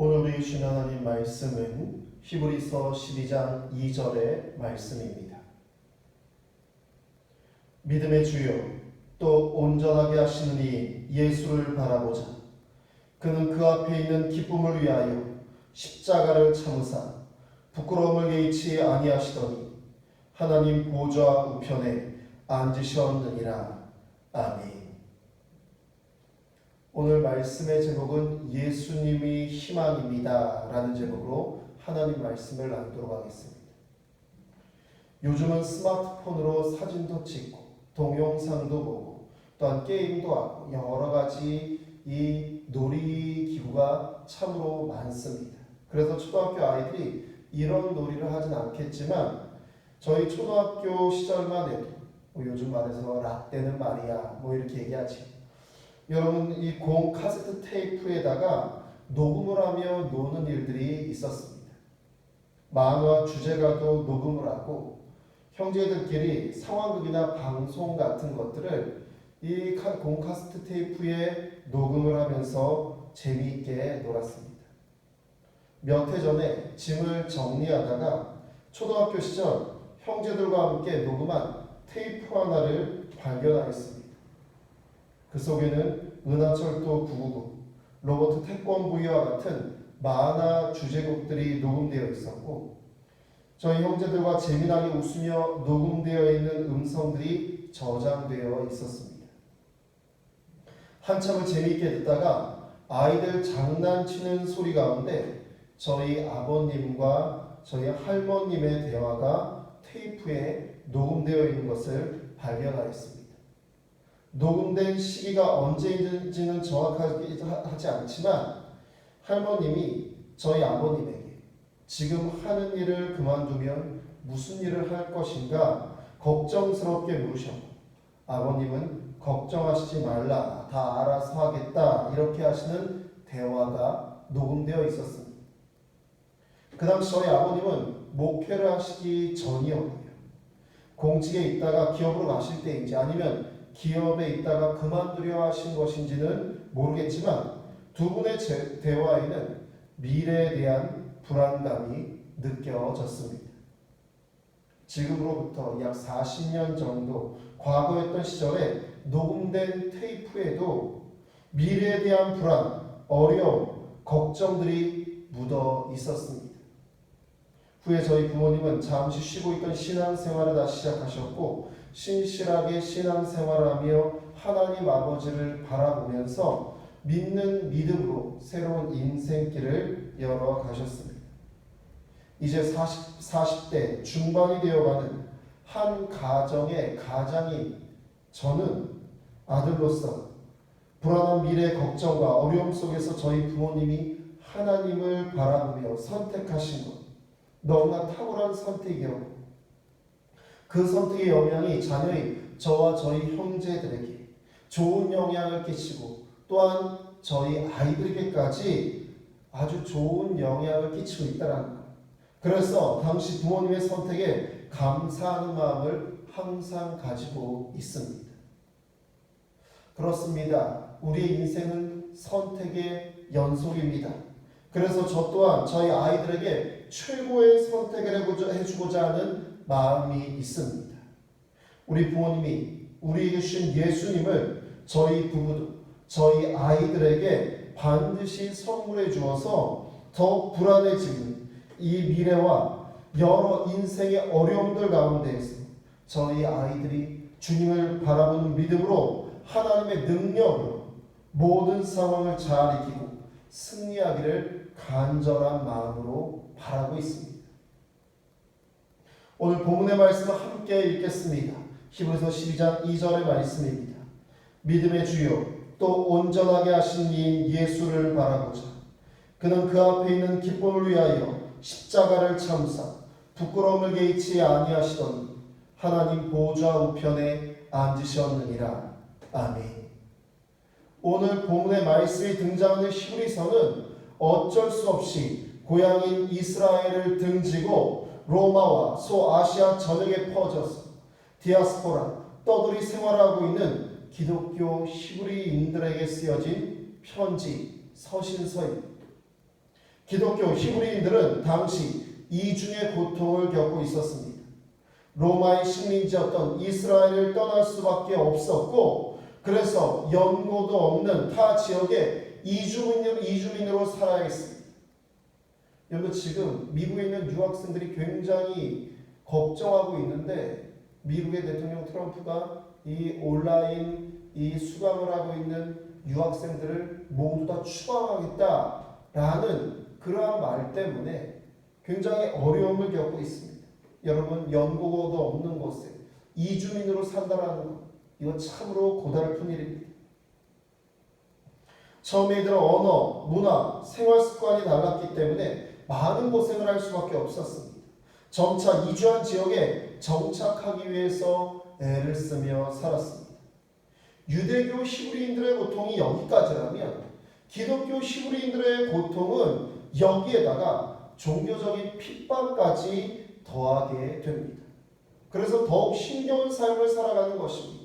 오늘 주신 하나님 말씀은 히브리서 12장 2절의 말씀입니다. 믿음의 주요 또 온전하게 하시는 이 예수를 바라보자. 그는 그 앞에 있는 기쁨을 위하여 십자가를 참으사 부끄러움을 개의치 아니하시더니 하나님 보좌 우편에 앉으셨느니라. 아멘. 오늘 말씀의 제목은 예수님이 희망입니다. 라는 제목으로 하나님 말씀을 나누도록 하겠습니다. 요즘은 스마트폰으로 사진도 찍고 동영상도 보고 또한 게임도 하고 여러 가지 이 놀이기구가 참으로 많습니다. 그래서 초등학교 아이들이 이런 놀이를 하진 않겠지만 저희 초등학교 시절만 해도 뭐 요즘 말해서 라떼는 말이야 뭐 이렇게 얘기하지 여러분 이 공 카세트 테이프에다가 녹음을 하며 노는 일들이 있었습니다. 만화 주제가도 녹음을 하고 형제들끼리 상황극이나 방송 같은 것들을 이 공 카세트 테이프에 녹음을 하면서 재미있게 놀았습니다. 몇 해 전에 짐을 정리하다가 초등학교 시절 형제들과 함께 녹음한 테이프 하나를 발견하였습니다. 그 속에는 은하철도 999, 로버트 태권브이와 같은 만화 주제곡들이 녹음되어 있었고 저희 형제들과 재미나게 웃으며 녹음되어 있는 음성들이 저장되어 있었습니다. 한참을 재미있게 듣다가 아이들 장난치는 소리 가운데 저희 아버님과 저희 할머님의 대화가 테이프에 녹음되어 있는 것을 발견하였습니다. 녹음된 시기가 언제인지는 정확하게 하지 않지만 할머님이 저희 아버님에게 지금 하는 일을 그만두면 무슨 일을 할 것인가 걱정스럽게 물으셨고 아버님은 걱정하시지 말라 다 알아서 하겠다 이렇게 하시는 대화가 녹음되어 있었습니다. 그 당시 저희 아버님은 목회를 하시기 전이었고요. 공직에 있다가 기업으로 가실 때인지 아니면 기업에 있다가 그만두려 하신 것인지는 모르겠지만 두 분의 제, 대화에는 미래에 대한 불안감이 느껴졌습니다. 지금으로부터 약 40년 정도 과거였던 시절에 녹음된 테이프에도 미래에 대한 불안, 어려움, 걱정들이 묻어 있었습니다. 후에 저희 부모님은 잠시 쉬고 있던 신앙생활을 다시 시작하셨고 신실하게 신앙생활하며 하나님 아버지를 바라보면서 믿는 믿음으로 새로운 인생길을 열어 가셨습니다. 이제 40, 40대 중반이 되어가는 한 가정의 가장인 저는 아들로서 불안한 미래 걱정과 어려움 속에서 저희 부모님이 하나님을 바라보며 선택하신 것 너무나 탁월한 선택이었고 그 선택의 영향이 자녀의 저와 저희 형제들에게 좋은 영향을 끼치고 또한 저희 아이들에게까지 아주 좋은 영향을 끼치고 있다는 것. 그래서 당시 부모님의 선택에 감사하는 마음을 항상 가지고 있습니다. 그렇습니다. 우리의 인생은 선택의 연속입니다. 그래서 저 또한 저희 아이들에게 최고의 선택을 해주고자 하는 마음이 있습니다. 우리 부모님이 우리에게 주신 예수님을 저희 부부도 저희 아이들에게 반드시 선물해 주어서 더 불안해지는 이 미래와 여러 인생의 어려움들 가운데에서 저희 아이들이 주님을 바라보는 믿음으로 하나님의 능력으로 모든 상황을 잘 이기고 승리하기를 간절한 마음으로 바라고 있습니다. 오늘 본문의 말씀을 함께 읽겠습니다. 히브리서 12장 2절의 말씀입니다. 믿음의 주요 또 온전하게 하신 이인 예수를 바라보자. 그는 그 앞에 있는 기쁨을 위하여 십자가를 참사 부끄러움을 개의치 아니하시더니 하나님 보좌 우편에 앉으셨느니라. 아멘. 오늘 본문의 말씀이 등장하는 히브리서는 어쩔 수 없이 고향인 이스라엘을 등지고 로마와 소아시아 전역에 퍼져서 디아스포라 떠돌이 생활하고 있는 기독교 히브리인들에게 쓰여진 편지 서신서입니다. 기독교 히브리인들은 당시 이중의 고통을 겪고 있었습니다. 로마의 식민지였던 이스라엘을 떠날 수밖에 없었고 그래서 연고도 없는 타 지역에 이주민으로, 이주민으로 살아야 했습니다. 여러분 지금 미국에 있는 유학생들이 굉장히 걱정하고 있는데 미국의 대통령 트럼프가 이 온라인 이 수강을 하고 있는 유학생들을 모두 다 추방하겠다라는 그러한 말 때문에 굉장히 어려움을 겪고 있습니다. 여러분 연고도 없는 곳에 이주민으로 산다라는 것 이거 참으로 고달픈 일입니다. 처음에 들어 언어, 문화, 생활 습관이 달랐기 때문에 많은 고생을 할 수밖에 없었습니다. 점차 이주한 지역에 정착하기 위해서 애를 쓰며 살았습니다. 유대교 히브리인들의 고통이 여기까지라면 기독교 히브리인들의 고통은 여기에다가 종교적인 핍박까지 더하게 됩니다. 그래서 더욱 힘겨운 삶을 살아가는 것입니다.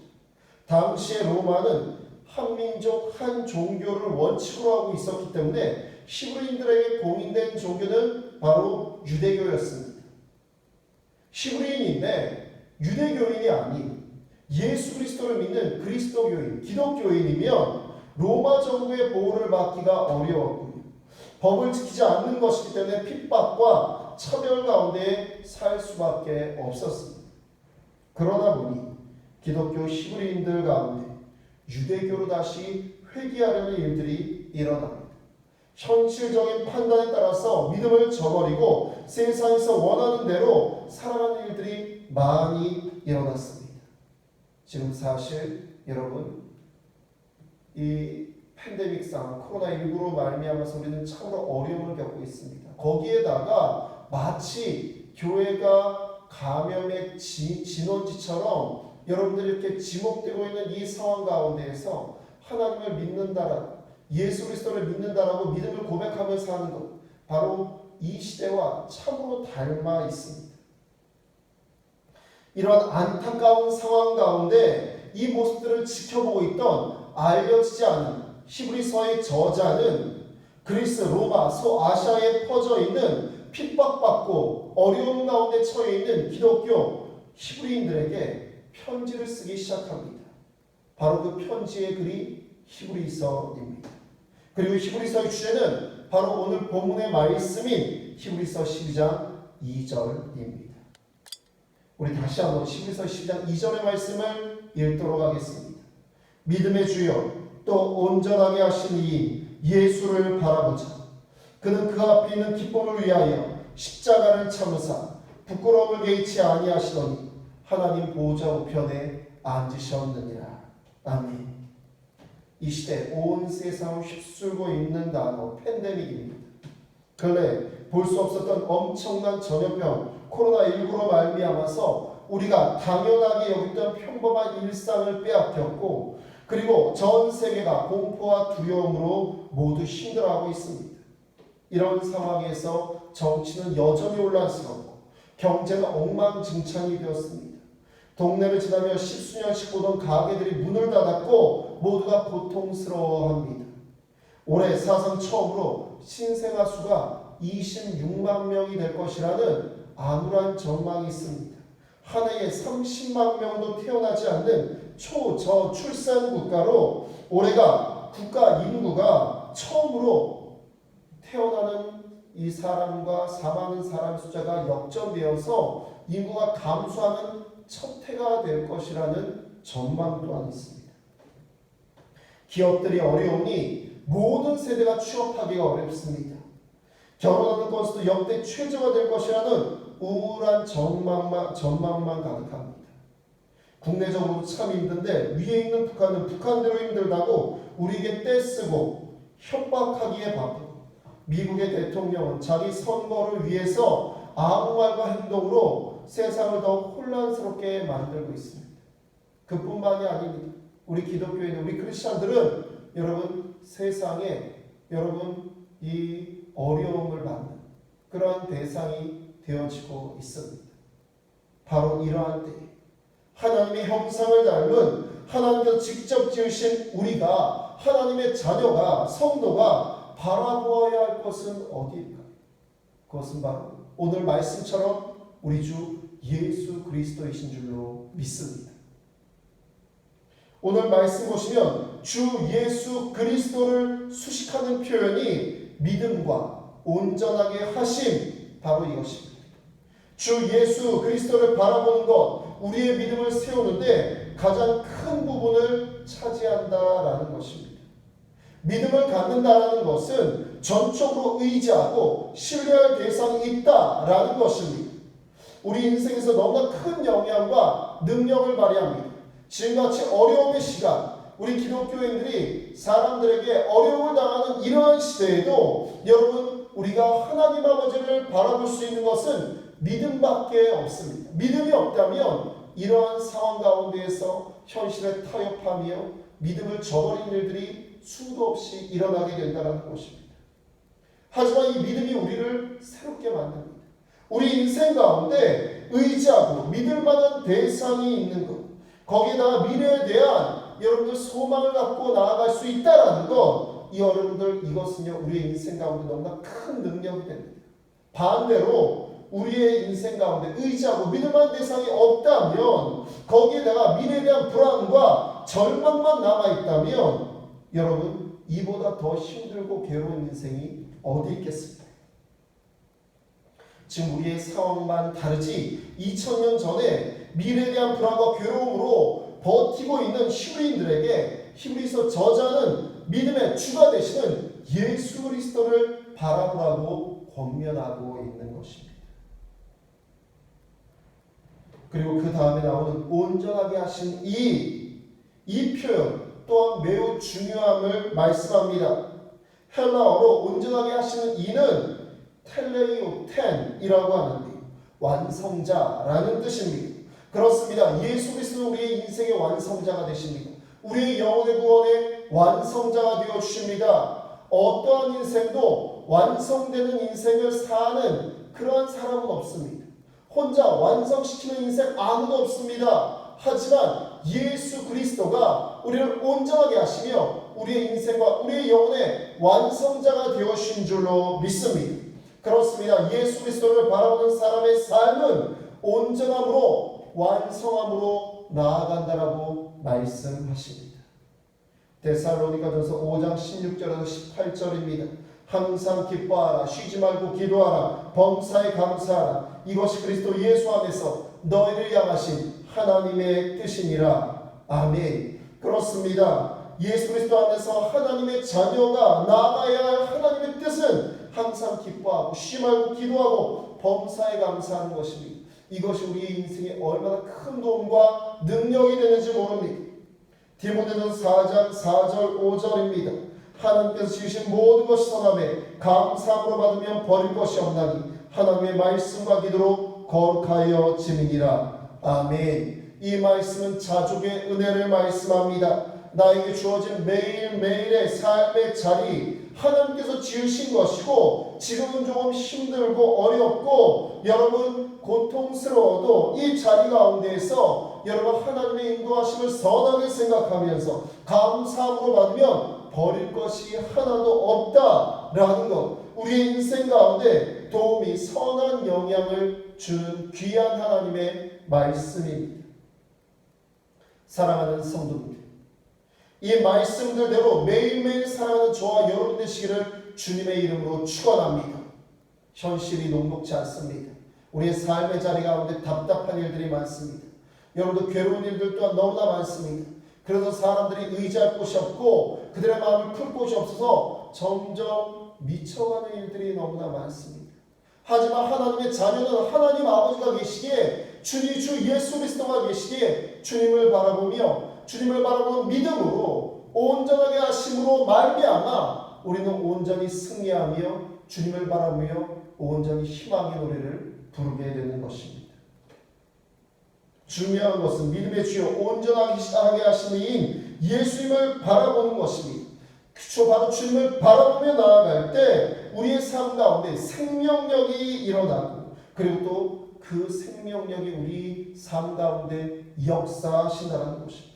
당시의 로마는 한 민족 한 종교를 원칙으로 하고 있었기 때문에 히브리인들에게 공인된 종교는 바로 유대교였습니다. 히브리인인데 유대교인이 아닌 예수 그리스도를 믿는 그리스도교인, 기독교인이면 로마 정부의 보호를 받기가 어려웠고요. 법을 지키지 않는 것이기 때문에 핍박과 차별 가운데 살 수밖에 없었습니다. 그러다 보니 기독교 히브리인들 가운데 유대교로 다시 회귀하려는 일들이 일어납니다. 현실적인 판단에 따라서 믿음을 저버리고 세상에서 원하는 대로 살아가는 일들이 많이 일어났습니다. 지금 사실 여러분 이 팬데믹 상황 코로나19로 말미암아서 우리는 참으로 어려움을 겪고 있습니다. 거기에다가 마치 교회가 감염의 지, 진원지처럼 여러분들이 이렇게 지목되고 있는 이 상황 가운데에서 하나님을 믿는다라는 예수 그리스도를 믿는다라고 믿음을 고백하며 사는 것 바로 이 시대와 참으로 닮아 있습니다. 이런 안타까운 상황 가운데 이 모습들을 지켜보고 있던 알려지지 않은 히브리서의 저자는 그리스, 로마, 소아시아에 퍼져 있는 핍박받고 어려움 가운데 처해 있는 기독교 히브리인들에게 편지를 쓰기 시작합니다. 바로 그 편지의 글이 히브리서입니다. 그리고 히브리서의 주제는 바로 오늘 본문의 말씀인 히브리서 12장 2절입니다. 우리 다시 한번 히브리서 12장 2절의 말씀을 읽도록 하겠습니다. 믿음의 주여 또 온전하게 하신 이 예수를 바라보자. 그는 그 앞에 있는 기쁨을 위하여 십자가를 참으사 부끄러움을 개의치 아니하시더니 하나님 보호자 우편에 앉으셨느니라. 아멘. 이 시대 온 세상을 휩쓸고 있는 단어 팬데믹입니다. 근래 볼 수 없었던 엄청난 전염병 코로나19로 말미암아서 우리가 당연하게 여겼던 평범한 일상을 빼앗겼고 그리고 전 세계가 공포와 두려움으로 모두 힘들어하고 있습니다. 이런 상황에서 정치는 여전히 혼란스럽고 경제는 엉망진창이 되었습니다. 동네를 지나며 십수년씩 보던 가게들이 문을 닫았고 모두가 고통스러워합니다. 올해 사상 처음으로 신생아 수가 26만 명이 될 것이라는 암울한 전망이 있습니다. 한 해에 30만 명도 태어나지 않는 초저출산 국가로 올해가 국가 인구가 처음으로 태어나는 이 사람과 사망하는 사람 숫자가 역전되어서 인구가 감소하는 첫 해가 될 것이라는 전망 또한 있습니다. 기업들이 어려우니 모든 세대가 취업하기가 어렵습니다. 결혼하는 건수도 역대 최저가 될 것이라는 우울한 전망만, 전망만 가득합니다. 국내적으로 참 힘든데 위에 있는 북한은 북한대로 힘들다고 우리에게 떼쓰고 협박하기에 바쁘고 미국의 대통령은 자기 선거를 위해서 아무 말과 행동으로 세상을 더 혼란스럽게 만들고 있습니다. 그뿐만이 아닙니다. 우리 기독교인, 우리 크리스천들은 여러분 세상에 여러분 이 어려움을 받는 그러한 대상이 되어지고 있습니다. 바로 이러한 때 하나님의 형상을 닮은 하나님께서 직접 지으신 우리가 하나님의 자녀가 성도가 바라보아야 할 것은 어디일까요? 그것은 바로 오늘 말씀처럼 우리 주 예수 그리스도이신 줄로 믿습니다. 오늘 말씀 보시면 주 예수 그리스도를 수식하는 표현이 믿음과 온전하게 하심 바로 이것입니다. 주 예수 그리스도를 바라보는 것 우리의 믿음을 세우는데 가장 큰 부분을 차지한다라는 것입니다. 믿음을 갖는다라는 것은 전적으로 의지하고 신뢰할 대상이 있다라는 것입니다. 우리 인생에서 너무나 큰 영향과 능력을 발휘합니다. 지금같이 어려움의 시간, 우리 기독교인들이 사람들에게 어려움을 당하는 이러한 시대에도 여러분 우리가 하나님 아버지를 바라볼 수 있는 것은 믿음밖에 없습니다. 믿음이 없다면 이러한 상황 가운데에서 현실에 타협하며 믿음을 저버린 일들이 수도 없이 일어나게 된다는 것입니다. 하지만 이 믿음이 우리를 새롭게 만듭니다. 우리 인생 가운데 의지하고 믿을 만한 대상이 있는 것, 거기에다가 미래에 대한 여러분들 소망을 갖고 나아갈 수 있다라는 것, 이 여러분들 이것은요 우리의 인생 가운데 너무나 큰 능력이 됩니다. 반대로 우리의 인생 가운데 의지하고 믿을 만한 대상이 없다면 거기에다가 미래에 대한 불안과 절망만 남아 있다면 여러분 이보다 더 힘들고 괴로운 인생이 어디 있겠습니까? 지금 우리의 상황만 다르지 2000년 전에 미래에 대한 불안과 괴로움으로 버티고 있는 히브리인들에게 히브리서 저자는 믿음의 주가 되시는 예수 그리스도를 바라보라고 권면하고 있는 것입니다. 그리고 그 다음에 나오는 온전하게 하신 이, 이 표현 또한 매우 중요함을 말씀합니다. 헬라어로 온전하게 하시는 이는 텔레이오텐이라고 하는데 완성자라는 뜻입니다. 그렇습니다. 예수 그리스도 우리의 인생의 완성자가 되십니다. 우리의 영혼의 구원의 완성자가 되어 주십니다. 어떠한 인생도 완성되는 인생을 사는 그러한 사람은 없습니다. 혼자 완성시키는 인생 아무도 없습니다. 하지만 예수 그리스도가 우리를 온전하게 하시며 우리의 인생과 우리의 영혼의 완성자가 되어 주신 줄로 믿습니다. 그렇습니다. 예수 그리스도를 바라보는 사람의 삶은 온전함으로 완성함으로 나아간다라고 말씀하십니다. 데살로니가전서 5장 16절에서 18절입니다. 항상 기뻐하라 쉬지 말고 기도하라 범사에 감사하라 이것이 그리스도 예수 안에서 너희를 향하신 하나님의 뜻이니라 아멘 그렇습니다 예수 그리스도 안에서 하나님의 자녀가 나아가야 할 하나님의 뜻은 항상 기뻐하고 쉬지 말고 기도하고 범사에 감사하는 것입니다. 이것이 우리의 인생에 얼마나 큰 도움과 능력이 되는지 모릅니다. 디모데전 4장 4절 5절입니다. 하나님께서 지으신 모든 것이 선함에 감사함으로 받으면 버릴 것이 없나니 하나님의 말씀과 기도로 거룩하여 지민이라. 아멘. 이 말씀은 자족의 은혜를 말씀합니다. 나에게 주어진 매일매일의 삶의 자리 하나님께서 지으신 것이고 지금은 조금 힘들고 어렵고 여러분 고통스러워도 이 자리 가운데에서 여러분 하나님의 인도하심을 선하게 생각하면서 감사함으로 받으면 버릴 것이 하나도 없다라는 것. 우리 인생 가운데 도움이 선한 영향을 주는 귀한 하나님의 말씀입니다. 사랑하는 성도들, 이 말씀들대로 매일매일 살아가는 저와 여러분 되시기를 주님의 이름으로 축원합니다. 현실이 녹록지 않습니다. 우리의 삶의 자리 가운데 답답한 일들이 많습니다. 여러분도 괴로운 일들 또한 너무나 많습니다. 그래서 사람들이 의지할 곳이 없고 그들의 마음을 풀 곳이 없어서 점점 미쳐가는 일들이 너무나 많습니다. 하지만 하나님의 자녀는 하나님 아버지가 계시기에 주님 주 예수 그리스도가 계시기에 주님을 바라보며 주님을 바라보는 믿음으로 온전하게 하심으로 말미암아 우리는 온전히 승리하며 주님을 바라보며 온전히 희망의 노래를 부르게 되는 것입니다. 중요한 것은 믿음의 주요 온전하게 하시는 인 예수님을 바라보는 것입니다. 그쵸 바로 주님을 바라보며 나아갈 때 우리의 삶 가운데 생명력이 일어나고 그리고 또 그 생명력이 우리 삶 가운데 역사하신다는 것입니다.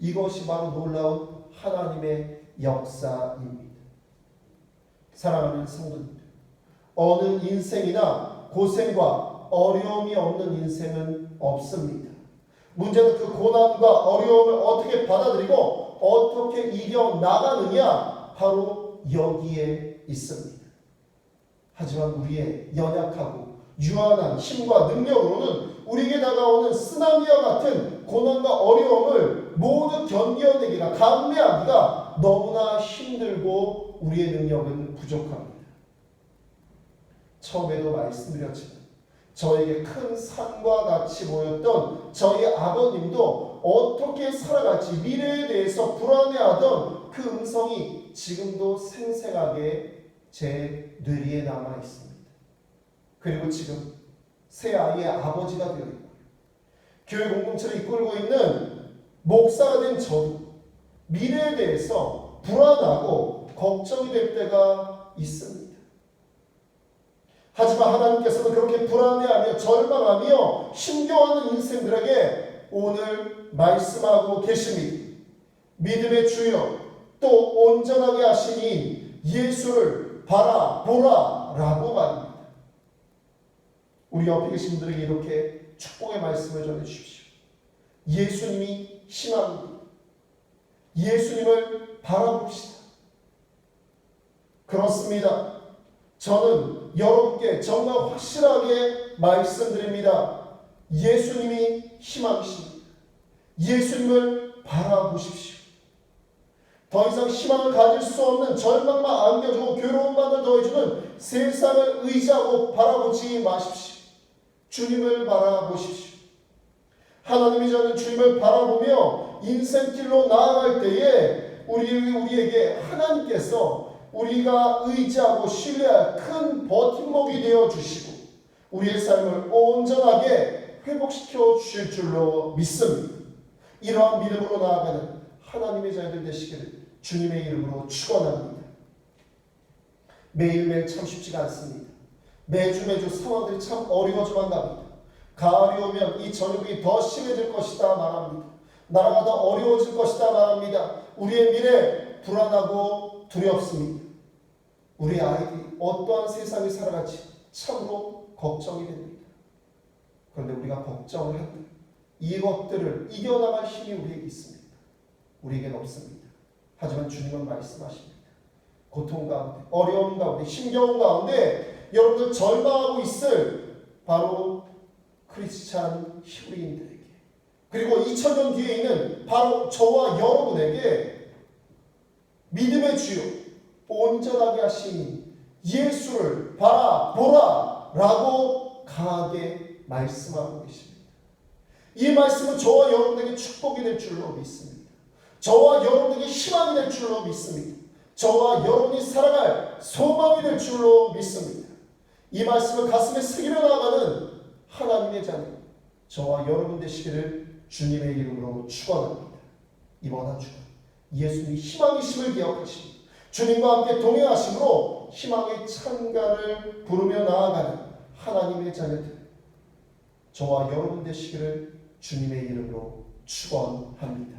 이것이 바로 놀라운 하나님의 역사입니다. 사랑하는 성도님들, 어느 인생이나 고생과 어려움이 없는 인생은 없습니다. 문제는 그 고난과 어려움을 어떻게 받아들이고 어떻게 이겨 나가느냐 바로 여기에 있습니다. 하지만 우리의 연약하고 유한한 힘과 능력으로는 우리에게 다가오는 쓰나미와 같은 고난과 어려움을 모두 견뎌내기가 감내하기가 너무나 힘들고 우리의 능력은 부족합니다. 처음에도 말씀드렸지만 저에게 큰 산과 같이 보였던 저희 아버님도 어떻게 살아갈지 미래에 대해서 불안해하던 그 음성이 지금도 생생하게 제 뇌리에 남아 있습니다. 그리고 지금 새 아이의 아버지가 되어 있고 교회 공동체를 이끌고 있는 목사가 된 저도 미래에 대해서 불안하고 걱정이 될 때가 있습니다. 하지만 하나님께서는 그렇게 불안해하며 절망하며 힘겨워하는 인생들에게 오늘 말씀하고 계십니다. 믿음의 주여 또 온전하게 하시니 예수를 바라보라 라고 말합니다. 우리 옆에 계신 분들에게 이렇게 축복의 말씀을 전해 주십시오. 예수님이 희망입니다. 예수님을 바라봅시다. 그렇습니다. 저는 여러분께 정말 확실하게 말씀드립니다. 예수님이 희망이십니다. 예수님을 바라보십시오. 더 이상 희망을 가질 수 없는 절망만 안겨주고 괴로움만을 더해주는 세상을 의지하고 바라보지 마십시오. 주님을 바라보십시오. 하나님이 저는 주님을 바라보며 인생길로 나아갈 때에 우리, 우리에게 하나님께서 우리가 의지하고 신뢰할 큰 버팀목이 되어 주시고 우리의 삶을 온전하게 회복시켜 주실 줄로 믿습니다. 이러한 믿음으로 나아가는 하나님의 자녀들 되시기를 주님의 이름으로 축원합니다. 매일매일 참 쉽지가 않습니다. 매주 매주 상황들이 참 어려워져만 갑니다. 가을이 오면 이 전염이 더 심해질 것이다 말합니다. 나라가 더 어려워질 것이다 말합니다. 우리의 미래 불안하고 두렵습니다. 우리 아이들이 어떠한 세상을 살아갈지 참으로 걱정이 됩니다. 그런데 우리가 걱정을 한다. 이것들을 이겨나갈 힘이 우리에게 있습니다. 우리에게는 없습니다. 하지만 주님은 말씀하십니다. 고통 가운데, 어려움 가운데, 힘겨운 가운데 여러분들 절망하고 있을 바로 크리스찬 히브리인들에게 그리고 2000년 뒤에 있는 바로 저와 여러분에게 믿음의 주요 온전하게 하신 예수를 바라 보라 라고 강하게 말씀하고 계십니다. 이 말씀은 저와 여러분에게 축복이 될 줄로 믿습니다. 저와 여러분에게 희망이 될 줄로 믿습니다. 저와 여러분이 살아갈 소망이 될 줄로 믿습니다. 이 말씀을 가슴에 새기며 나가는 하나님의 자녀, 저와 여러분 되시기를 주님의 이름으로 축원합니다. 이번 한 주간 예수님이 희망이심을 기억하시고 주님과 함께 동행하심으로 희망의 찬가를 부르며 나아가는 하나님의 자녀들, 저와 여러분 되시기를 주님의 이름으로 축원합니다.